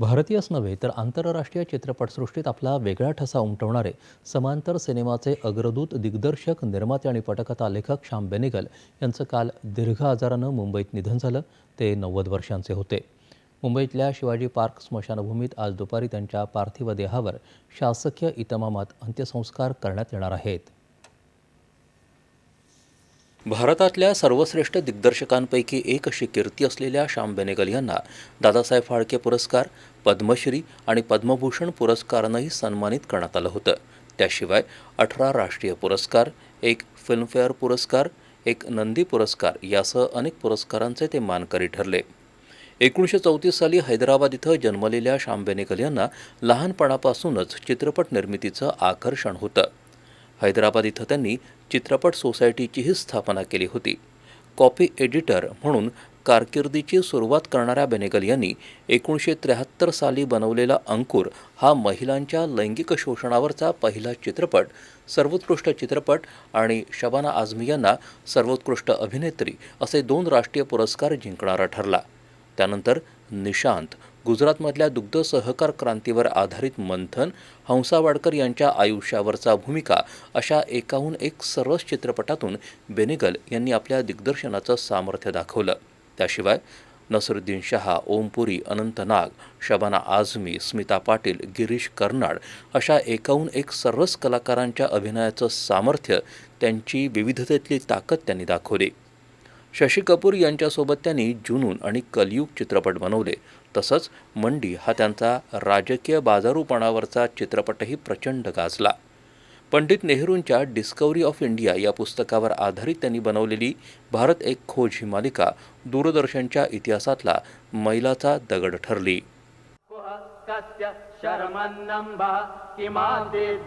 भारतीयच नव्हे तर आंतरराष्ट्रीय चित्रपटसृष्टीत आपला वेगळा ठसा उमटवणारे समांतर सिनेमाचे अग्रदूत दिग्दर्शक निर्माते आणि पटकथा लेखक श्याम बेनेगल यांचं काल दीर्घ आजारानं मुंबईत निधन झालं. ते नव्वद वर्षांचे होते. मुंबईतल्या शिवाजी पार्क स्मशानभूमीत आज दुपारी त्यांच्या पार्थिव देहावर शासकीय इतमामात अंत्यसंस्कार करण्यात येणार आहेत. भारतातल्या सर्वश्रेष्ठ दिग्दर्शकांपैकी एक अशी कीर्ती असलेल्या श्याम बेनेगल यांना दादासाहेब फाळके पुरस्कार पद्मश्री आणि पद्मभूषण पुरस्कारानंही सन्मानित करण्यात आलं होतं. त्याशिवाय अठरा राष्ट्रीय पुरस्कार एक फिल्मफेअर पुरस्कार एक नंदी पुरस्कार यासह अनेक पुरस्कारांचे ते मानकरी ठरले. एकोणीसशे चौतीस साली हैदराबाद इथं जन्मलेल्या श्याम बेनेगल यांना लहानपणापासूनच चित्रपट निर्मितीचं आकर्षण होतं. हैदराबाद इथं त्यांनी चित्रपट सोसायटीचीही स्थापना केली होती. कॉपी एडिटर म्हणून कारकिर्दीची सुरुवात करणाऱ्या बेनेगल यांनी एकोणीसशे त्र्याहत्तर साली बनवलेला अंकुर हा महिलांच्या लैंगिक शोषणावरचा पहिला चित्रपट सर्वोत्कृष्ट चित्रपट आणि शबाना आझमी यांना सर्वोत्कृष्ट अभिनेत्री असे दोन राष्ट्रीय पुरस्कार जिंकणारा ठरला. त्यानंतर निशांत गुजरातमधल्या दुग्ध सहकार क्रांतीवर आधारित मंथन हंसा वाडकर यांच्या आयुष्यावरचा भूमिका अशा एकाहून एक सरस चित्रपटातून बेनेगल यांनी आपल्या दिग्दर्शनाचं सामर्थ्य दाखवलं. त्याशिवाय नसरुद्दीन शहा ओमपुरी अनंत नाग शबाना आझमी स्मिता पाटील गिरीश कर्नाड अशा एकाहून एक सर्वच कलाकारांच्या अभिनयाचं सामर्थ्य त्यांची विविधतेतली ताकद त्यांनी दाखवली. शशी कपूर यांच्यासोबत त्यांनी जुनून आणि कलयुग चित्रपट बनवले. तसंच मंडी हा त्यांचा राजकीय बाजारूपणावरचा चित्रपटही प्रचंड गाजला. पंडित नेहरूंच्या डिस्कवरी ऑफ इंडिया या पुस्तकावर आधारित त्यांनी बनवलेली भारत एक खोज ही मालिका दूरदर्शनच्या इतिहासातला मैलाचा दगड ठरली.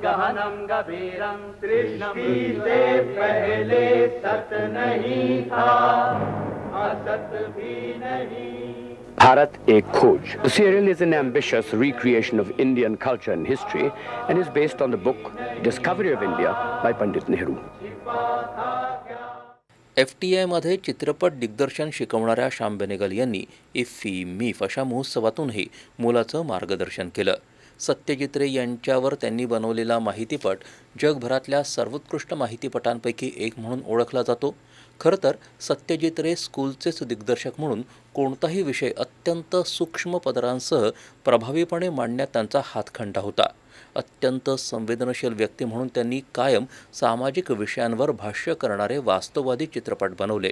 गहनं गभीरं पहले सत नहीं था असत भी नहीं Bharat Ek Khoj. The serial is an ambitious recreation of Indian culture and history and is based on the book Discovery of India by Pandit Nehru. F T आयमध्ये चित्रपट दिग्दर्शन शिकवणाऱ्या श्याम बेनेगल यांनी इफ्फी मीफ अशा महोत्सवातूनही मुलाचं मार्गदर्शन केलं सत्यजित रे यांच्यावर त्यांनी बनवलेला माहितीपट जगभरातल्या सर्वोत्कृष्ट माहितीपटांपैकी एक म्हणून ओळखला जातो. खरं तर सत्यजित रे स्कूलचेच दिग्दर्शक म्हणून कोणताही विषय अत्यंत सूक्ष्म पदरांसह प्रभावीपणे मांडण्यात त्यांचा हातखंडा होता. अत्यंत संवेदनशील व्यक्ती म्हणून त्यांनी कायम सामाजिक विषयांवर भाष्य करणारे वास्तववादी चित्रपट बनवले.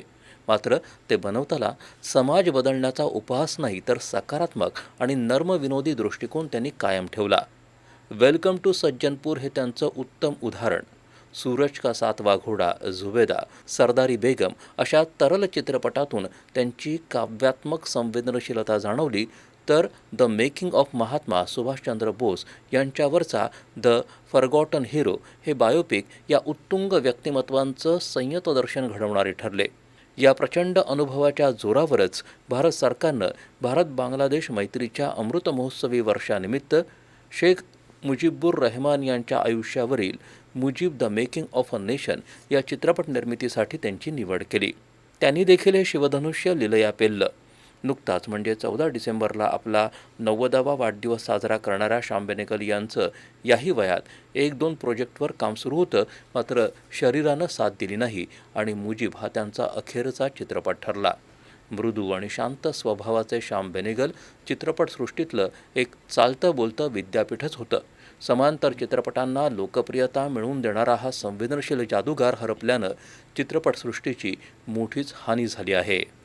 मात्र ते बनवताना समाज बदलण्याचा उपहास नाही तर सकारात्मक आणि नर्मविनोदी दृष्टिकोन त्यांनी कायम ठेवला. वेलकम टू सज्जनपूर हे त्यांचं उत्तम उदाहरण. सूरज का सातवा घोडा झुबेदा सरदारी बेगम अशा तरल चित्रपटातून त्यांची काव्यात्मक संवेदनशीलता जाणवली तर the making of Mahatma Subhashchandra Bose यांच्यावरचा the forgotten hero हे बायोपिक या उत्तुंग व्यक्तिमत्वांचं संयतदर्शन घडवणारे ठरले. या प्रचंड अनुभवाच्या जोरावरच भारत सरकारनं भारत बांगलादेश मैत्रीच्या अमृत महोत्सवी वर्षानिमित्त शेख मुजीबुर रहमान यांच्या आयुष्यावरील Mujib the making of a nation या चित्रपट निर्मितीसाठी त्यांची निवड केली. त्यांनी देखील हे शिवधनुष्य लिलया पेललं नुकताच म्हणजे चौदा डिसेंबरला आपला नव्वदावा वाढदिवस साजरा करणाऱ्या श्याम यांचं याही वयात एक दोन प्रोजेक्टवर काम सुरू होतं मात्र शरीरानं साथ दिली नाही आणि मुजीब हा त्यांचा अखेरचा चित्रपट ठरला. मृदू आणि शांत स्वभावाचे श्याम बेनेगल चित्रपटसृष्टीतलं एक चालतं बोलतं विद्यापीठच होतं. समांतर चित्रपटांना लोकप्रियता मिळवून देणारा हा संवेदनशील जादूगार हरपल्यानं चित्रपटसृष्टीची मोठीच हानी झाली आहे.